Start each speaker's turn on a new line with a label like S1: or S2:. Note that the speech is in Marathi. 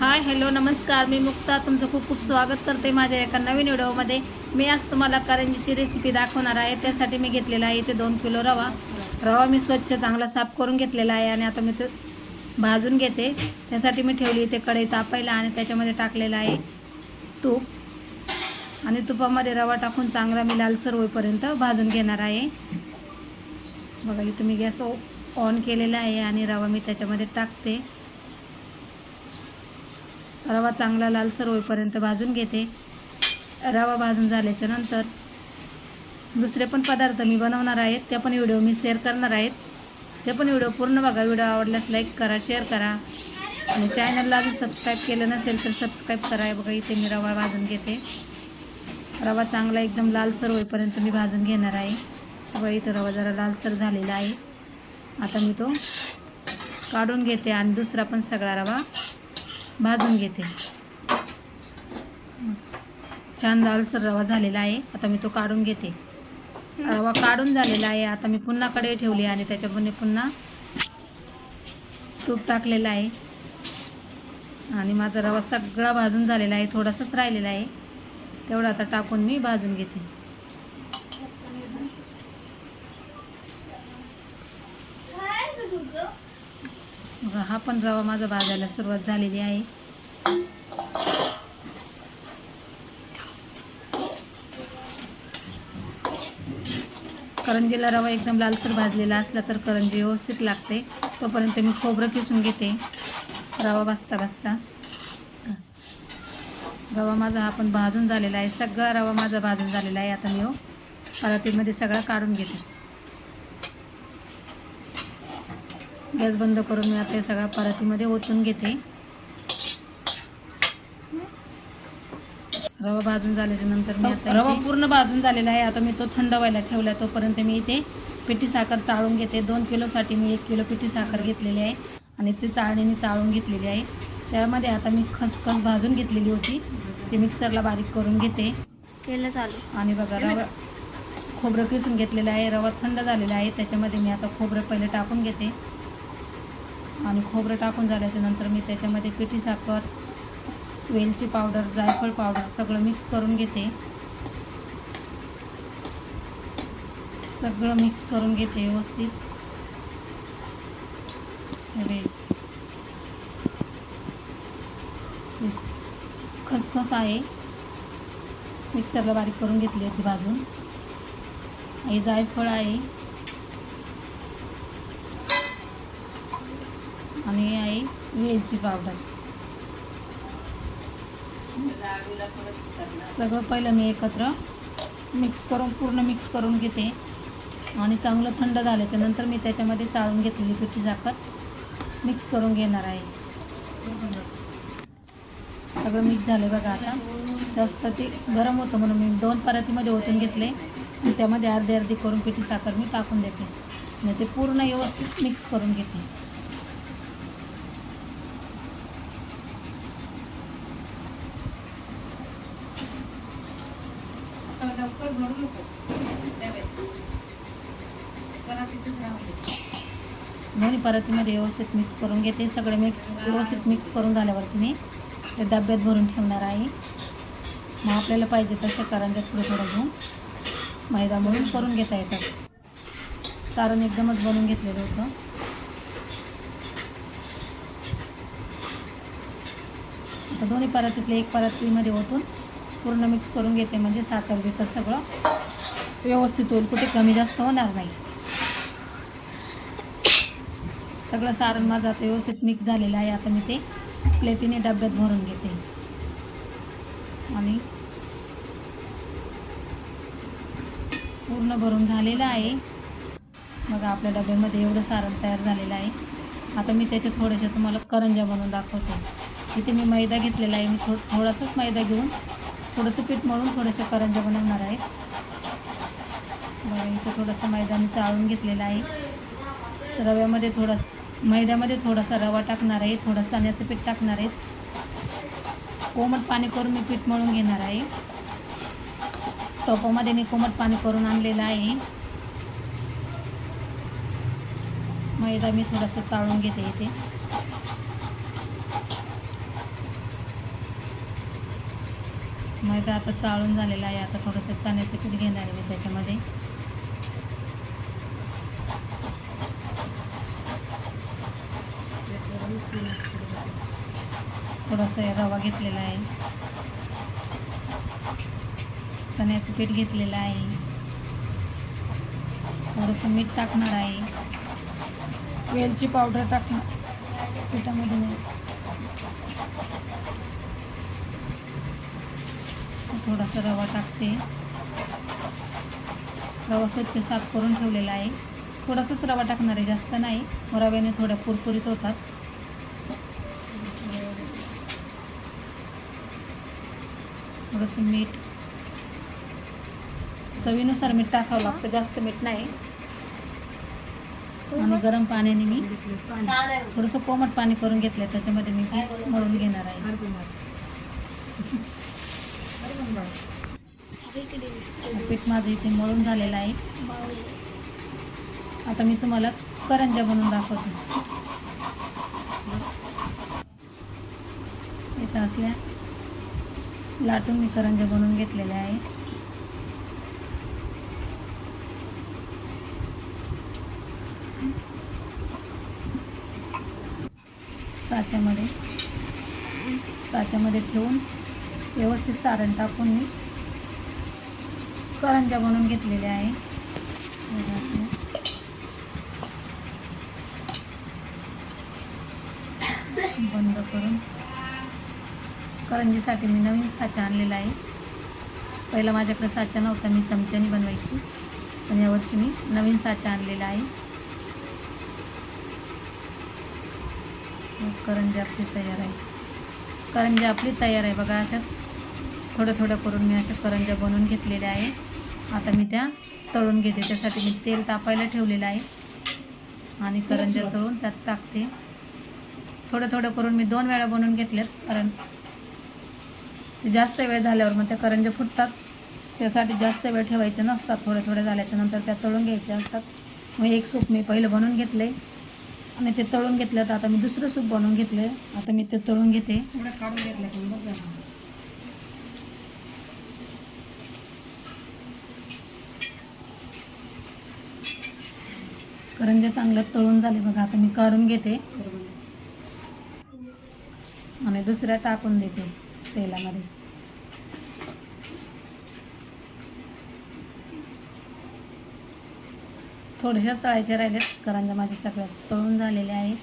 S1: हाय हॅलो नमस्कार. मी मुक्ता. तुमचं खूप खूप स्वागत करते माझ्या एका नवीन व्हिडिओमध्ये. मी आज तुम्हाला करंजीची रेसिपी दाखवणार आहे. त्यासाठी मी घेतलेला आहे इथे दोन किलो रवा. रवा मी स्वच्छ चांगला साफ करून घेतलेला आहे आणि आता मी तो भाजून घेते. त्यासाठी मी ठेवली इथे कढई तापायला आणि त्याच्यामध्ये टाकलेलं आहे तूप. आणि तुपामध्ये रवा टाकून चांगला मी लालसर होईपर्यंत भाजून घेणार आहे. बघा इथं मी गॅस ऑन केलेला आहे आणि रवा मी त्याच्यामध्ये टाकते. रवा चांगला लालसर होईपर्यंत भाजून घेते. रवा भाजून झाल्याच्यानंतर दुसरे पण पदार्थ मी बनवणार आहेत ते पण व्हिडिओ मी शेअर करणार आहेत. ते पण व्हिडिओ पूर्ण बघा व्हिडिओ आवडल्यास लाईक करा शेअर करा. आणि चॅनलला अजून सबस्क्राईब केलं नसेल तर सबस्क्राईब करा. बघा इथे मी रवा भाजून घेते. रवा चांगला एकदम लालसर होईपर्यंत मी भाजून घेणार आहे. बघा इथं रवा जरा लालसर झालेला आहे. आता मी तो काढून घेते आणि दुसरा पण सगळा रवा भाजून घेते. छान लालसर रवा झालेला आहे. आता मी तो काढून घेते. रवा काढून झालेला आहे. आता मी पुन्हा कढई ठेवली आणि त्याच्यामध्ये पुन्हा तूप टाकलेलं आहे. आणि माझा रवा सगळा भाजून झालेला आहे. थोडासाच राहिलेला आहे. तेवढा आता टाकून मी भाजून घेते. बघा, हा पण रवा माझा भाजायला सुरुवात झालेली आहे. करंजीला रवा एकदम लालसर भाजलेला असला तर करंजी व्यवस्थित लागते. तोपर्यंत मी खोबरं किसून घेते. रवा भाजता भाजता. रवा माझा हा पण भाजून झालेला आहे. सगळा रवा माझा भाजून झालेला आहे. आता मी हो परातीमध्ये सगळा काढून घेते. गॅस बंद करून मी आता हे सगळा परातीमध्ये ओतून घेते. रवा भाजून झाल्याच्यानंतर मी आता रवा पूर्ण भाजून झालेला आहे. आता मी तो थंड व्हायला ठेवला. तोपर्यंत मी इथे पिठी साखर चाळून घेते. दोन किलोसाठी मी एक किलो पिठी साखर घेतलेली आहे. आणि ती चाळणीने चाळून घेतलेली आहे. त्यामध्ये आता मी खसखस भाजून घेतलेली होती. ती मिक्सरला बारीक करून घेते.
S2: केलं चालू
S1: आणि बघा रवा खोबरं किसून घेतलेलं आहे. रवा थंड झालेला आहे. त्याच्यामध्ये मी आता खोबरं पहिले टाकून घेते. आणि खोबरं टाकून झाल्याच्यानंतर मी त्याच्यामध्ये पिठी साखर वेलची पावडर जायफळ पावडर सगळं मिक्स करून घेते. सगळं मिक्स करून घेते व्यवस्थित. हे खसखस आहे. मिक्सरला बारीक करून घेतली होती भाजून. हे जायफळ आहे. आणि हे आहे वेलची पावडर. सगळं पहिलं मी एकत्र मिक्स करून पूर्ण मिक्स करून घेते. आणि चांगलं थंड झाल्याच्यानंतर मी त्याच्यामध्ये चाळून घेतलेली पिठी साखर मिक्स करून घेणार आहे. सगळं मिक्स झालं बघा आता. जास्त ते गरम होतं म्हणून मी दोन परातीमध्ये ओतून घेतले. त्यामध्ये अर्धी अर्धी करून पिठी साखर मी टाकून देते. नाही ते पूर्ण व्यवस्थित मिक्स करून घेते. दोन्ही परातीमध्ये व्यवस्थित मिक्स करून घेते. सगळे मिक्स व्यवस्थित मिक्स करून झाल्यावरती मी ते डब्यात भरून ठेवणार आहे. मग आपल्याला पाहिजे तसे करंजात थोडं थोडं घेऊन मैदा मळून करून घेता येतात सारण एकदमच बनवून घेतलेलं होतं. आता दोन्ही परातीतले एक परातीमध्ये ओतून पूर्ण मिक्स करून घेते. म्हणजे साखर बिकर सगळं व्यवस्थित होईल. कुठे कमी जास्त होणार नाही. सगळं सारण माझं आता व्यवस्थित मिक्स झालेलं आहे. आता मी ते प्लेटीने डब्यात भरून घेते. आणि पूर्ण भरून झालेलं आहे. बघा आपल्या डब्यामध्ये एवढं सारण तयार झालेलं आहे. आता मी त्याचे थोडेसे तुम्हाला करंजा बनवून दाखवते. इथे मी मैदा घेतलेला आहे. मी थो थोडासाच मैदा घेऊन थोडंसं पीठ मळून थोडेसे करंजा बनवणार आहे. बघा इथं थोडंसं मैदानी चाळून घेतलेला आहे. रव्यामध्ये थोडासा मैद्यामध्ये थोडासा रवा टाकणार आहे. थोडं चण्याचं पीठ टाकणार आहे. कोमट पाणी करून मी पीठ मळून घेणार आहे. टोपामध्ये मी कोमट पाणी करून आणलेलं आहे. मैदा मी थोडासा चाळून घेते इथे. मैदा आता चाळून झालेला आहे. आता थोडंसं चण्याचं पीठ घेणार आहे मी त्याच्यामध्ये. थोडासा रवा घेतलेला आहे. चण्याचं पीठ घेतलेलं आहे. थोडंसं मीठ टाकणार आहे. वेलची पावडर टाकणार. पिठामध्ये थोडासा रवा टाकते. रवा स्वच्छ साफ करून ठेवलेला आहे. थोडासाच रवा टाकणार आहे जास्त नाही. रव्याने थोड्या कुरकुरीत होतात. थोडंसं मीठ. चवीनुसार मीठ टाकावं लागतं जास्त मीठ नाही. आणि गरम पाण्याने मी थोडंसं कोमट पाणी करून घेतलं त्याच्यामध्ये मी मळून घेणार आहे. पीठ माझं इथे मळून झालेलं आहे. आता मी तुम्हाला करंजा बनवून दाखवते. इथं असल्या लाटून मी करंजा बनवून घेतलेल्या आहे. साच्यामध्ये साच्यामध्ये ठेवून व्यवस्थित सारण टाकून मी करंजा बनवून घेतलेल्या आहे. बंद करून करंजीसाठी मी नवीन साचा आणलेला आहे. पहिला माझ्याकडे साचा नव्हता मी चमच्याने बनवायची. पण यावर्षी मी नवीन साचा आणलेला आहे. करंजी आपली तयार आहे. करंजी आपली तयार आहे. बघा अशा थोडं थोडं करून मी अशा करंज्या बनवून घेतलेल्या आहे आता मी त्या तळून घेते. त्यासाठी मी तेल तापायला ठेवलेलं आहे. आणि करंज्या तळून त्यात टाकते. थोडं थोडं करून मी दोन वेळा बनवून घेतल्यात कारण ते जास्त वेळ झाल्यावर मग त्या करंज्या फुटतात. त्यासाठी जास्त वेळ ठेवायचे नसतात. थोड्या थोड्या झाल्याच्यानंतर त्या तळून घ्यायच्या असतात. मग एक सूप मी पहिलं बनवून घेतले. आणि ते तळून घेतलं तर आता मी दुसरं सूप बनवून घेतले आता मी ते तळून घेते.
S2: काढून घेतलं
S1: करंज्या चांगल्या तळून झाले बघा आता मी काढून घेते. आणि दुसऱ्या टाकून देते तेलामध्ये. थोड्याशा तळायच्या राहिल्यात करंज्या माझ्या सगळ्या तळून झालेल्या आहेत